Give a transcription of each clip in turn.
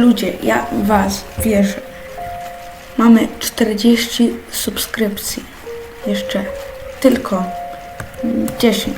Ludzie, ja was wierzę. Mamy 40 subskrypcji. Jeszcze tylko 10.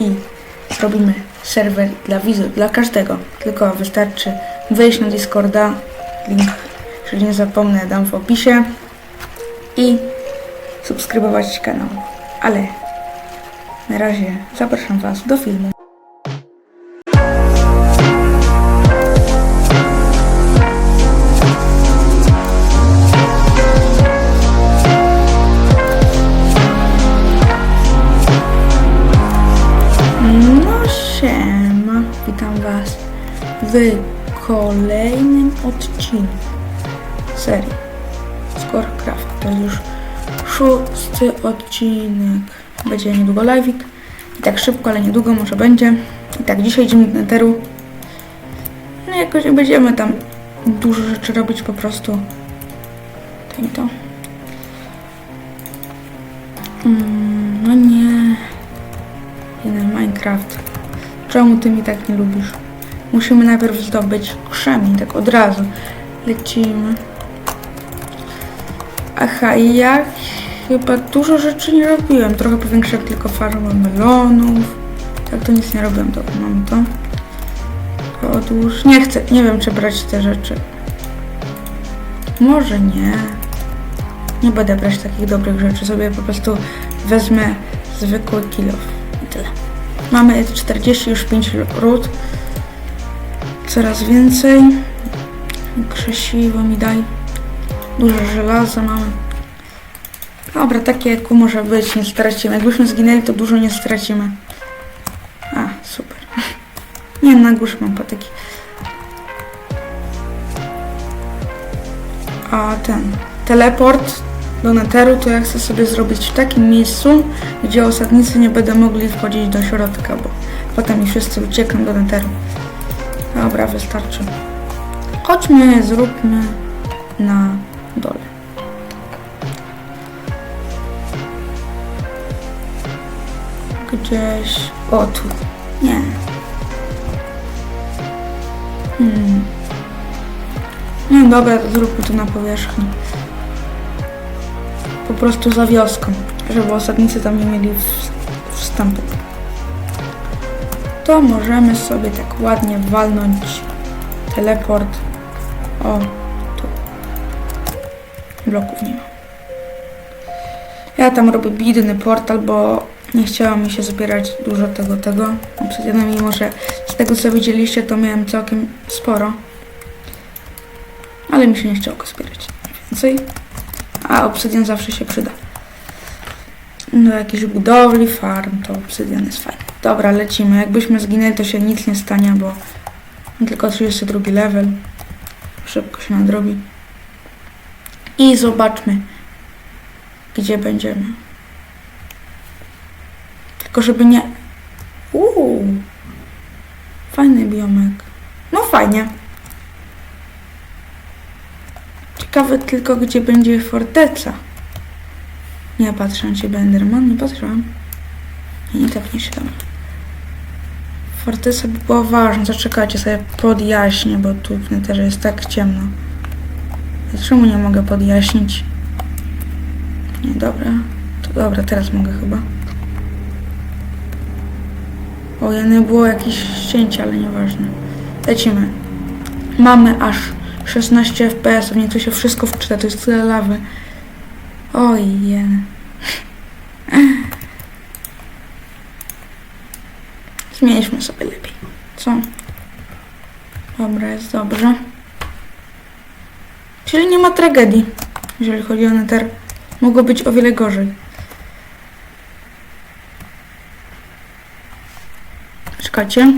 I robimy serwer dla widzów, dla każdego. Tylko wystarczy wejść na Discorda. Link, jeżeli nie zapomnę, dam w opisie. I subskrybować kanał. Ale na razie zapraszam Was do filmu. W kolejnym odcinku serii Scorecraft. To jest już szósty odcinek. Będzie niedługo live'ik. I tak szybko, ale niedługo może będzie. I tak dzisiaj idziemy do Netheru. No jakoś nie będziemy tam dużo rzeczy robić po prostu. To nie to. Mm, no nie. Jeden Minecraft. Czemu ty mi tak nie lubisz? Musimy najpierw zdobyć krzemień, tak od razu. Lecimy. Aha, i ja chyba dużo rzeczy nie robiłem. Trochę powiększyłem tylko farmę melonów. Tak to nic nie robiłem, to mam to. Odłóż. Nie chcę, nie wiem czy brać te rzeczy. Może nie. Nie będę brać takich dobrych rzeczy. Sobie po prostu wezmę zwykły kilof. I tyle. Mamy 40 już 5 ród. Coraz więcej. Krzesiwo mi daj. Dużo żelaza mamy. Dobra, takie jak może być, nie stracimy. Jakbyśmy zginęli, to dużo nie stracimy. A, super. Nie, na górze mam patyki. A ten teleport do Netheru to ja chcę sobie zrobić w takim miejscu, gdzie osadnicy nie będą mogli wchodzić do środka, bo potem mi wszyscy uciekną do Netheru. Dobra, wystarczy. Chodźmy, zróbmy na dole. Gdzieś... O, tu. Nie. Hmm. No dobra, zróbmy to na powierzchni. Po prostu za wioską, żeby osadnicy tam nie mieli wstępu. To możemy sobie tak ładnie walnąć teleport. O, tu. Bloków nie ma. Ja tam robię bidny portal, bo nie chciało mi się zbierać dużo tego, tego obsydianu, mimo że z tego co widzieliście, to miałem całkiem sporo. Ale mi się nie chciało go zbierać więcej. A obsydian zawsze się przyda. Do jakiejś budowli, farm, to obsydian jest fajny. Dobra, lecimy. Jakbyśmy zginęli, to się nic nie stanie, bo tylko 32 level. Szybko się nadrobi. I zobaczmy, gdzie będziemy. Tylko żeby nie... Uuu, fajny biomek. No fajnie. Ciekawe tylko, gdzie będzie forteca. Nie patrzę na ciebie, Enderman, nie patrzyłam. Nie, nie tepnie się tam. Forteca by była ważna, zaczekajcie sobie podjaśnię, bo tu w Netherze jest tak ciemno. Czemu nie mogę podjaśnić? Nie, dobra. To dobra, teraz mogę chyba. O, nie było jakieś ścięcie, ale nieważne. Lecimy. Mamy aż 16 fps, nie tu się wszystko wczyta, to jest tyle lawy. Oj, jen. Zmieńmy sobie lepiej. Co? Dobra, jest dobrze. Czyli nie ma tragedii, jeżeli chodzi o Nether. Mogło być o wiele gorzej. Czekajcie.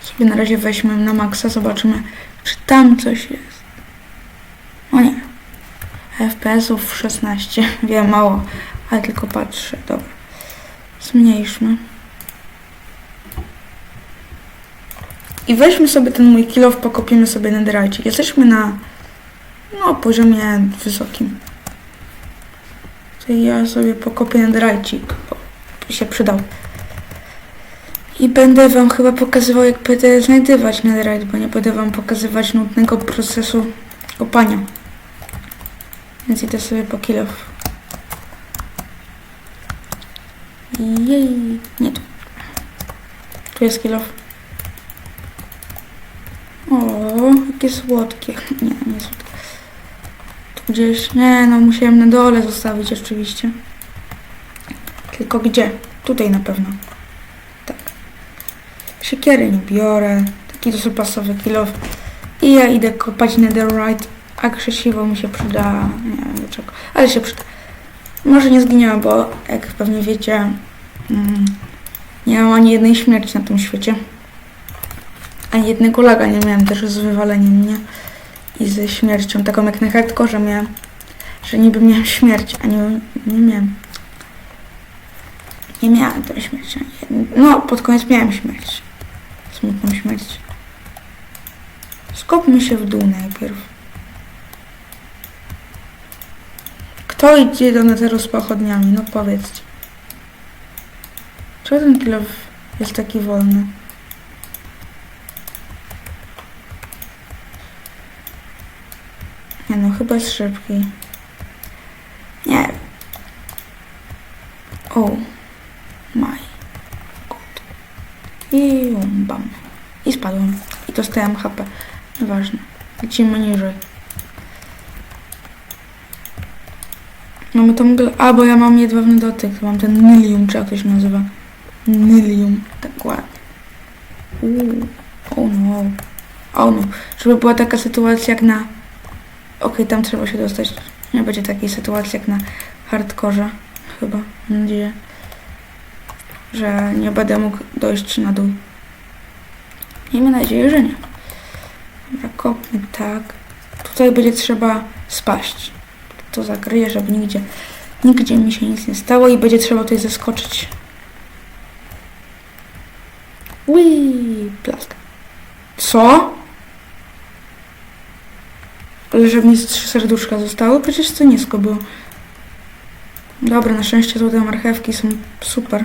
Sobie na razie weźmy na maksa, zobaczymy, czy tam coś jest. O nie. FPS-ów 16. Wiem, mało, ale tylko patrzę. Dobra. Zmniejszmy. I weźmy sobie ten mój kilof, pokopimy sobie netherite. Jesteśmy na no, poziomie wysokim. To ja sobie pokopię netherite, się przydał. I będę wam chyba pokazywał, jak będę znajdywać netherite, bo nie będę wam pokazywać nudnego procesu kopania. Więc idę sobie po kilof. Jej, nie tu. Tu jest kilof. O, jakie słodkie. Nie, nie słodkie. Tu gdzieś, nie no, musiałem na dole zostawić oczywiście. Tylko gdzie? Tutaj na pewno. Tak. Siekiery nie biorę. Taki dosyć pasowy kilof. I ja idę kopać netherite, a krzesiwo mi się przyda. Nie wiem do czego, ale się przyda. Może nie zginęła, bo jak pewnie wiecie, mm, nie mam ani jednej śmierci na tym świecie. Ani jednego laga nie miałem też z wywaleniem mnie i ze śmiercią, taką jak na hardkorze miałem, że niby miałem śmierć, a nie, nie miałem. Nie miałem tej śmierci. No, pod koniec miałem śmierć. Smutną śmierć. Skopmy się w dół najpierw. Kto idzie do neteru z pochodniami? No powiedzcie. Czemu ten kilof jest taki wolny? Nie no, chyba jest szybki. Nie wiem. O. Maj. God. I um, bam. I spadłem. I dostałem HP. Nieważne. Lecimy niżej. Mamy tą mgle... A, bo ja mam jedwabny dotyk. Mam ten Nylium, czy jak to się nazywa. Nylium. Tak ładnie. Uuu. O no. O no. Żeby była taka sytuacja jak na... Okej, tam trzeba się dostać. Nie będzie takiej sytuacji jak na hardkorze. Chyba. Mam nadzieję. Że nie będę mógł dojść na dół. Miejmy nadzieję, że nie. Dobra, kopmy tak. Tutaj będzie trzeba spaść. To zakryję, żeby nigdzie, nigdzie mi się nic nie stało i będzie trzeba tutaj zeskoczyć. Ui, plask. Co? Żeby mi trzy serduszka zostały? Przecież to nisko było. Dobra, na szczęście tutaj marchewki są super.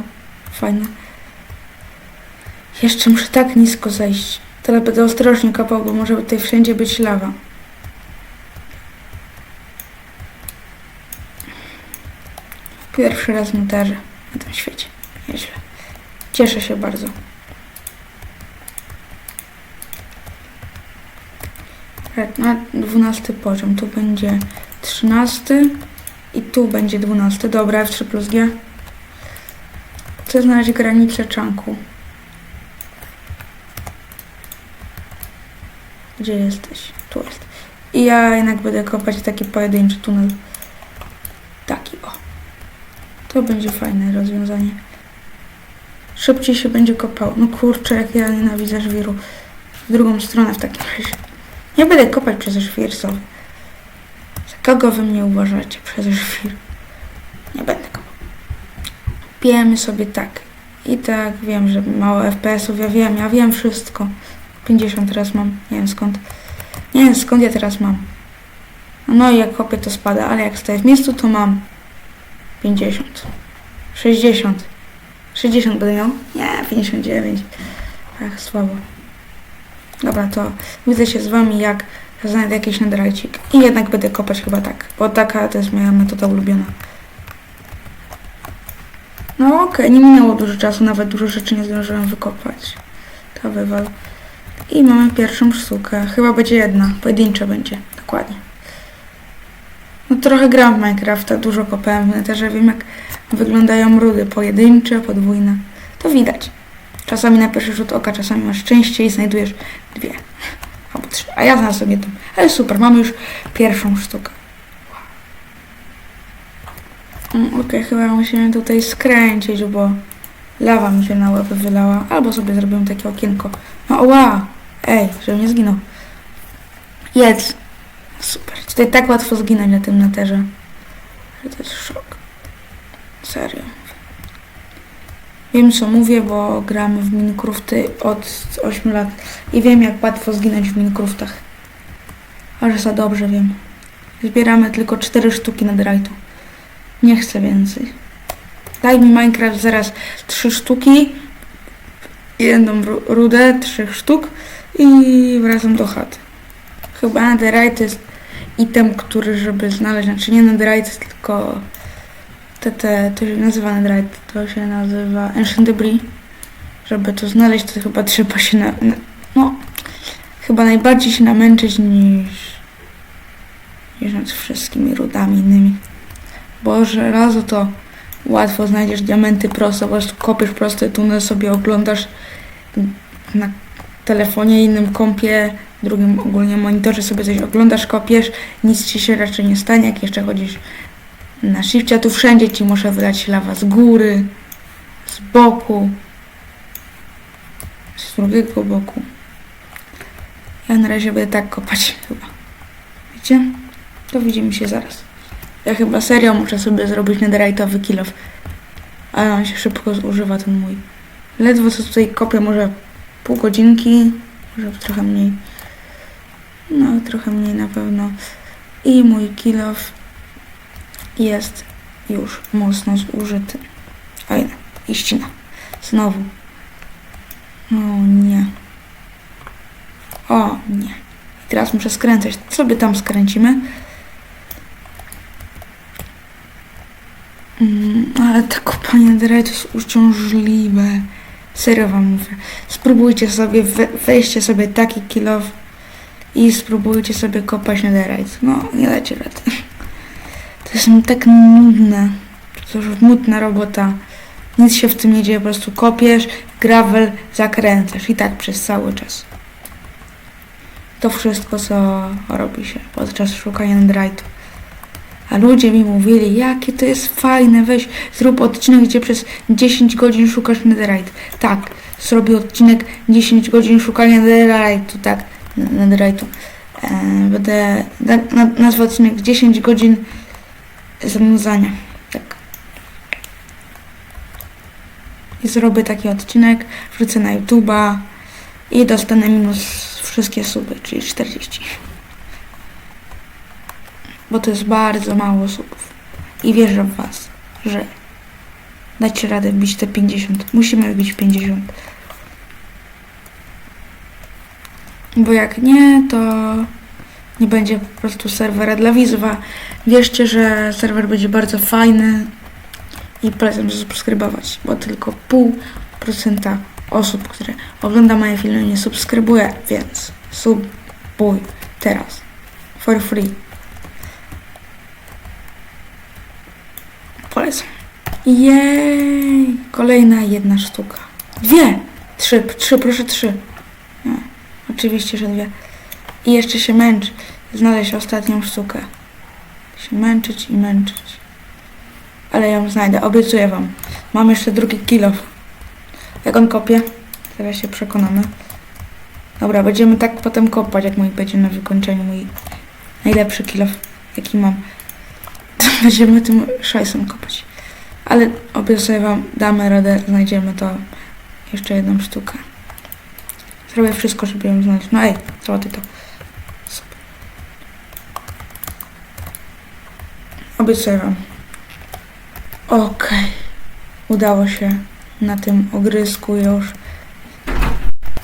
Fajne. Jeszcze muszę tak nisko zejść. Teraz będę ostrożnie kopał, bo może tutaj wszędzie być lawa. Pierwszy raz notarze na tym świecie. Nieźle. Cieszę się bardzo. Na 12 poziom. Tu będzie 13 i tu będzie 12. Dobra, F3 plus G. Chcę znaleźć granicę czanku. Gdzie jesteś? Tu jest. I ja jednak będę kopać taki pojedynczy tunel. Taki o. To będzie fajne rozwiązanie. Szybciej się będzie kopało. No kurczę, jak ja nienawidzę żwiru. W drugą stronę w takim razie. Nie będę kopać przez żwir. Za kogo wy mnie uważacie przez żwir? Nie będę kopał. Pijemy sobie tak. I tak wiem, że mało FPS-ów, ja wiem, ja wiem wszystko. 50 teraz mam, nie wiem skąd. Nie wiem skąd ja teraz mam. No i jak kopię to spada, ale jak stoję w miejscu to mam 50. 60. 60 będę miał? Nie, 59. Ach, słabo. Dobra, to widzę się z wami jak znajdę jakiś netherajcik. I jednak będę kopać chyba tak, bo taka to jest moja metoda ulubiona. No okej, nie minęło dużo czasu, nawet dużo rzeczy nie zdążyłem wykopać. To wywal. I mamy pierwszą sztukę. Chyba będzie jedna. Pojedyncza będzie. Dokładnie. No trochę gram w Minecrafta, dużo kopałem w netherze. Wiem jak wyglądają rudy. Pojedyncze, podwójne. To widać. Czasami na pierwszy rzut oka, czasami masz szczęście i znajdujesz dwie. Albo trzy. A ja znalazłem jedną. Ale super, mamy już pierwszą sztukę. Mm, Okej, chyba musimy tutaj skręcić, bo lawa mi się na łeb wylała. Albo sobie zrobiłem takie okienko. No oła! Ej, żebym nie zginął. Jedz! Super. Tutaj tak łatwo zginąć na tym neterze. Że to jest szok. Serio. Wiem co mówię, bo gramy w Minecrafty od 8 lat i wiem jak łatwo zginąć w Minecraftach. Ale za dobrze wiem. Zbieramy tylko 4 sztuki netherite'u. Nie chcę więcej. Daj mi Minecraft zaraz 3 sztuki jedną ru- rudę, trzech sztuk i wracam do chaty. Chyba netherite jest item, który żeby znaleźć, znaczy nie netherite, tylko to się nazywa netherite, to się nazywa ancient debris. Żeby to znaleźć, to chyba trzeba się na, na no, chyba najbardziej się namęczyć niż, niż nad wszystkimi rudami innymi. Bo żelazo to łatwo znajdziesz diamenty prosto, po prostu kopiesz prosty tunel, sobie oglądasz na telefonie, innym kompie, drugim ogólnie monitorze sobie coś oglądasz, kopiesz, nic ci się raczej nie stanie, jak jeszcze chodzisz na shifcie, tu wszędzie ci może wylać lawa z góry, z boku, z drugiego boku. Ja na razie będę tak kopać chyba. Wiecie? To widzimy się zaraz. Ja chyba serio muszę sobie zrobić netherite'owy kilof. Ale on się szybko zużywa, ten mój. Ledwo co tutaj kopię, może pół godzinki, może trochę mniej. No, trochę mniej na pewno. I mój kilof jest już mocno zużyty. Fajne. I ścina. Znowu. O nie. O nie. I teraz muszę skręcać. Sobie tam skręcimy. Mm, ale to kopanie dread jest uciążliwe. Serio wam mówię. Spróbujcie sobie, we, weźcie sobie taki kilof i spróbujcie sobie kopać netherite. No, nie dacie rady. To jest tak nudne. To już nudna robota. Nic się w tym nie dzieje, po prostu kopiesz, gravel, zakręcasz i tak przez cały czas. To wszystko, co robi się podczas szukania netherite'u. A ludzie mi mówili, jakie to jest fajne, weź zrób odcinek, gdzie przez 10 godzin szukasz netherite. Tak, zrobię odcinek 10 godzin szukania netherite'u, tak, netherite'u. E, będę, na, na, nazwę odcinek 10 godzin zanudzania, tak. I zrobię taki odcinek, wrzucę na YouTube'a i dostanę minus wszystkie suby, czyli 40 bo to jest bardzo mało subów. I wierzę w Was, że dacie radę wbić te 50. Musimy wbić 50. Bo jak nie, to nie będzie po prostu serwera dla Wizwa. Wierzcie, że serwer będzie bardzo fajny i polecam zasubskrybować, bo tylko pół procenta osób, które ogląda moje filmy nie subskrybuje, więc subuj teraz for free. Polecam. Jej! Kolejna jedna sztuka. Dwie! Trzy, trzy, proszę trzy. Oczywiście, że dwie. I jeszcze się męczy. Znaleźć ostatnią sztukę. Się męczyć i męczyć. Ale ją znajdę, obiecuję wam. Mam jeszcze drugi kilof. Jak on kopie? Zaraz się przekonamy. Dobra, będziemy tak potem kopać, jak mój będzie na wykończeniu. Mój najlepszy kilof, jaki mam. Będziemy tym szajsem kopać. Ale obiecuję wam, damy radę, znajdziemy to jeszcze jedną sztukę. Zrobię wszystko, żeby ją znaleźć. No ej, załatwię to. Obiecuję wam. Okej. Udało się na tym ogrysku już.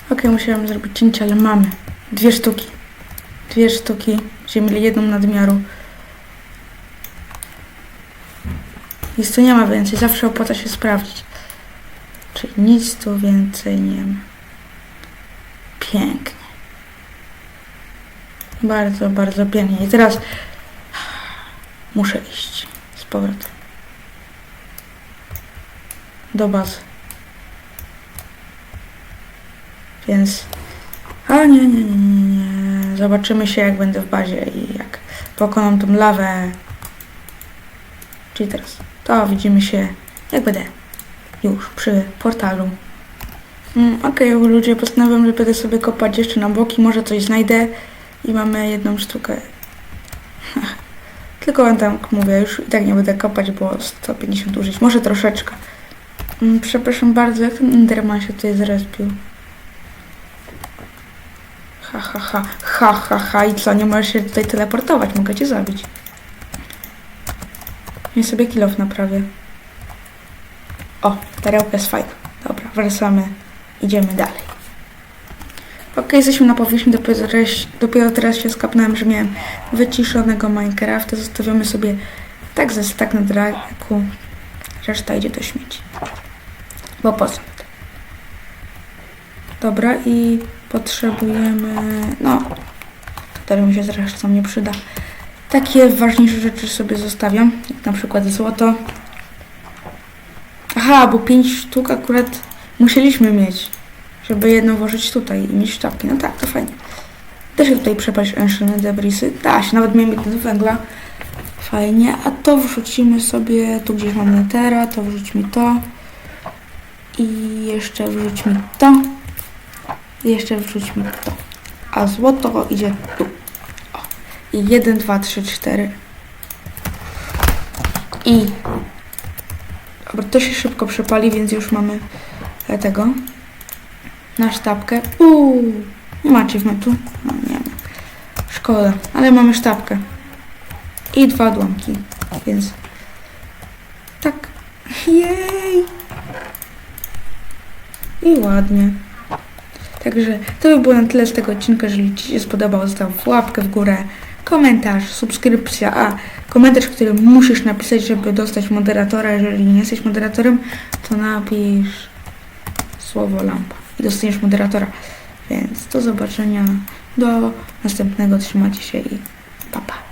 Okej, musiałam zrobić cięcie, ale mamy. Dwie sztuki. Dwie sztuki. Będziemy mieli jedną nadmiaru. Nic tu nie ma więcej, zawsze opłaca się sprawdzić. Czyli nic tu więcej nie ma. Pięknie. Bardzo, bardzo pięknie. I teraz muszę iść z powrotem. Do bazy. Więc... A nie, nie, nie, nie. Zobaczymy się jak będę w bazie i jak pokonam tą lawę. Czyli teraz. To widzimy się, jak będę już przy portalu. Mm, Okej, ludzie, postanowiłem, że będę sobie kopać jeszcze na boki, może coś znajdę i mamy jedną sztukę. Tylko wam tak mówię, już i tak nie będę kopać, bo 150 użyć, może troszeczkę. Mm, Przepraszam bardzo, jak ten Enderman się tutaj zrespił? Ha, ha, ha, ha, ha, ha, i co, nie możesz się tutaj teleportować, mogę cię zabić. Ja sobie kilof naprawię. O, perełka jest fajna. Dobra, wracamy idziemy dalej. Ok, jesteśmy na powierzchni, dopiero teraz, dopiero teraz się skapnąłem, że miałem wyciszonego Minecrafta. Zostawiamy sobie tak ze stack na draku. Reszta idzie do śmieci. Bo po co? to? Dobra, i potrzebujemy... No, który mi się zresztą nie przyda. Takie ważniejsze rzeczy sobie zostawiam, jak na przykład złoto. Aha, bo pięć sztuk akurat musieliśmy mieć, żeby jedno włożyć tutaj i mieć sztabki. No tak, to fajnie. Da się tutaj przepaść Ancient Debrisy. Da się, nawet miałem jeden węgla. Fajnie, a to wrzucimy sobie, tu gdzieś mam netera, to wrzuć mi to. I jeszcze wrzuć mi to. I jeszcze wrzuć mi to. A złoto idzie tu. O. I 1, 2, 3, 4. I. Dobra, to się szybko przepali, więc już mamy e, tego. Na sztabkę. Uuu. Nie ma achievementu. No nie ma. Szkoda, ale mamy sztabkę. I dwa odłamki, więc. Tak. Jej! I ładnie. Także to by było na tyle z tego odcinka. Jeżeli Ci się spodobał, zostaw łapkę w górę, komentarz, subskrypcja, a komentarz, który musisz napisać, żeby dostać moderatora. Jeżeli nie jesteś moderatorem, to napisz słowo lampa i dostaniesz moderatora. Więc do zobaczenia, do następnego. Trzymajcie się i pa pa.